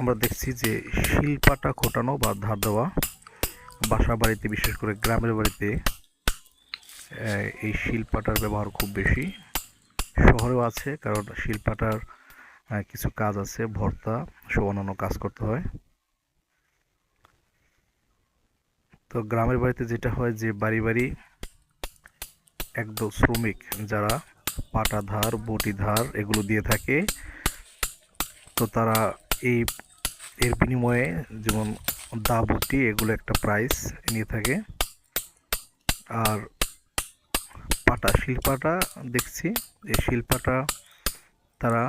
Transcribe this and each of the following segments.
আমরা দেখছি যে শিলপাটা খোটানো বা ধার দেওয়া বাসা বাড়িতে বিশেষ করে গ্রামের বাড়িতে এই শিলপাটার ব্যবহার খুব বেশি। শহরেও আছে, কারণ শিলপাটার কিছু কাজ আছে, ভর্তা সব অন্যান্য কাজ করতে হয়। তো গ্রামের বাড়িতে যেটা হয় যে বাড়ি বাড়ি একদম শ্রমিক যারা পাটা ধার বটি ধার এগুলো দিয়ে থাকে। তো তারা এই এর বিনিময়ে যেমন দাবতি এগুলো একটা প্রাইস নিয়ে থাকে। আর পাটা, শিলপাটা দেখছি, এই শিলপাটা তারা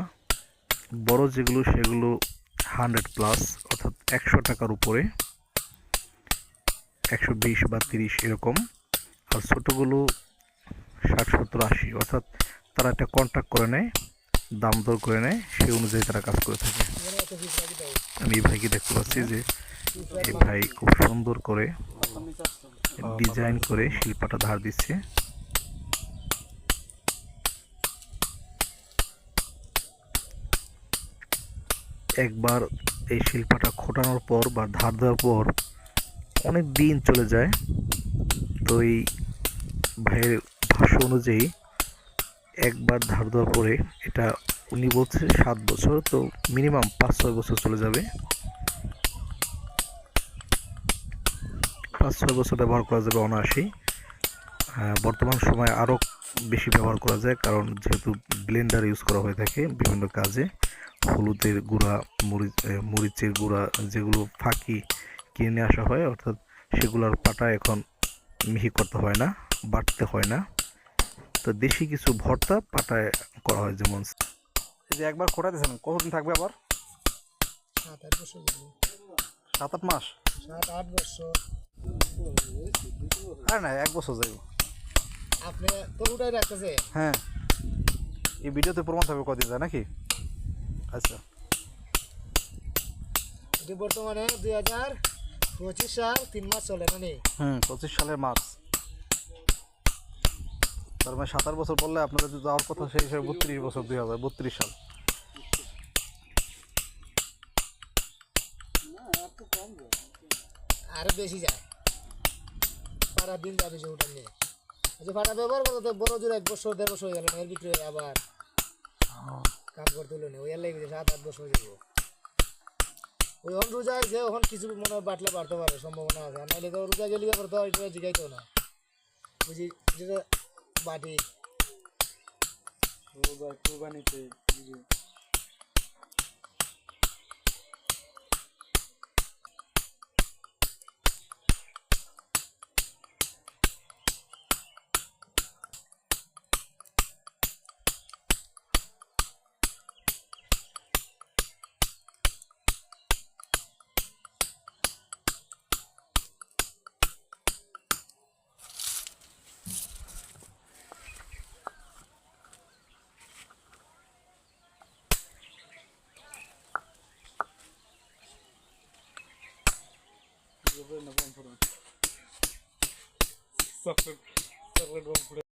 বড় যেগুলো সেগুলো হান্ড্রেড প্লাস অর্থাৎ একশো টাকার উপরে, একশো বিশ বা তিরিশ এরকম। আর ছোটোগুলো ষাট, সত্তর, আশি, অর্থাৎ তারা একটা কন্ট্যাক্ট করে নেয়, দাম দর করে নেয়, সেই অনুযায়ী তারা কাজ করে থাকে। আমি এই ভাইকে দেখতে পাচ্ছি যে এই ভাই খুব সুন্দর করে ডিজাইন করে শিল্পাটা ধার দিচ্ছে। একবার এই শিল্পাটা খোটানোর পর বা ধার দেওয়ার পর অনেক দিন চলে যায়। তো এই ভাইয়ের ভাষ্য অনুযায়ী একবার ধার দেওয়ার পরে এটা উনি বলছে সাত বছর, তো মিনিমাম পাঁচ, ছয় বছর চলে যাবে। পাঁচ, ছয় বছর ব্যবহার করা যাবে অনায়াসেই। বর্তমান সময়ে আরও বেশি ব্যবহার করা যায়, কারণ যেহেতু ব্লেন্ডার ইউজ করা হয়ে থাকে বিভিন্ন কাজে, হলুদের গুঁড়া, মরিচ মরিচের গুঁড়া যেগুলো ফাঁকি কিনে আসা হয়, অর্থাৎ সেগুলোর পাটা এখন মিহি করতে হয় না, বাটতে হয় না। তো দেশি কিছু ভর্তা পাটায় করা হয় যেমন এই যে একবার খোটা দিয়েছেন কতদিন থাকবে আবার? সাত আট বছর সাত আট মাস? সাত আট বছর। আর না এক বছর যাইব। আপনি তো উঠাই রাখতেছে? হ্যাঁ। এই ভিডিওতে প্রমাণ থাকবে কদিন যায় নাকি? আচ্ছা। এটি বর্তমানে দুই হাজার পঁচিশ সাল তিন মাস চলে মানে হুম পঁচিশ সালের মার্চ। তার মানে সাত আট বছর পড়লে আপনাদের যাওয়ার কথা সেই হিসাবে বত্রিশ বছর, দুই হাজার বত্রিশ সাল। আরও বেশি যায়। সারা দিন যাবে সে উঠান নিয়ে যে ফাটা ব্যবহার করতো তো বড় জোর এক বছর, দেড় বছর হয়ে গেল এর হয়ে আবার কাম করতে হলো না, ওই আর লেগে সাত, আট বছর যাব ওই অন রোজা যে ওখান কিছু মনে হয় বাটলে বাড়তে পারে, সম্ভাবনা আছে। নাহলে তো রোজা গেলে আবার তো জিগাইতো না। বুঝি, যেটা বাটি রোজা Сахар, сахар, сахар,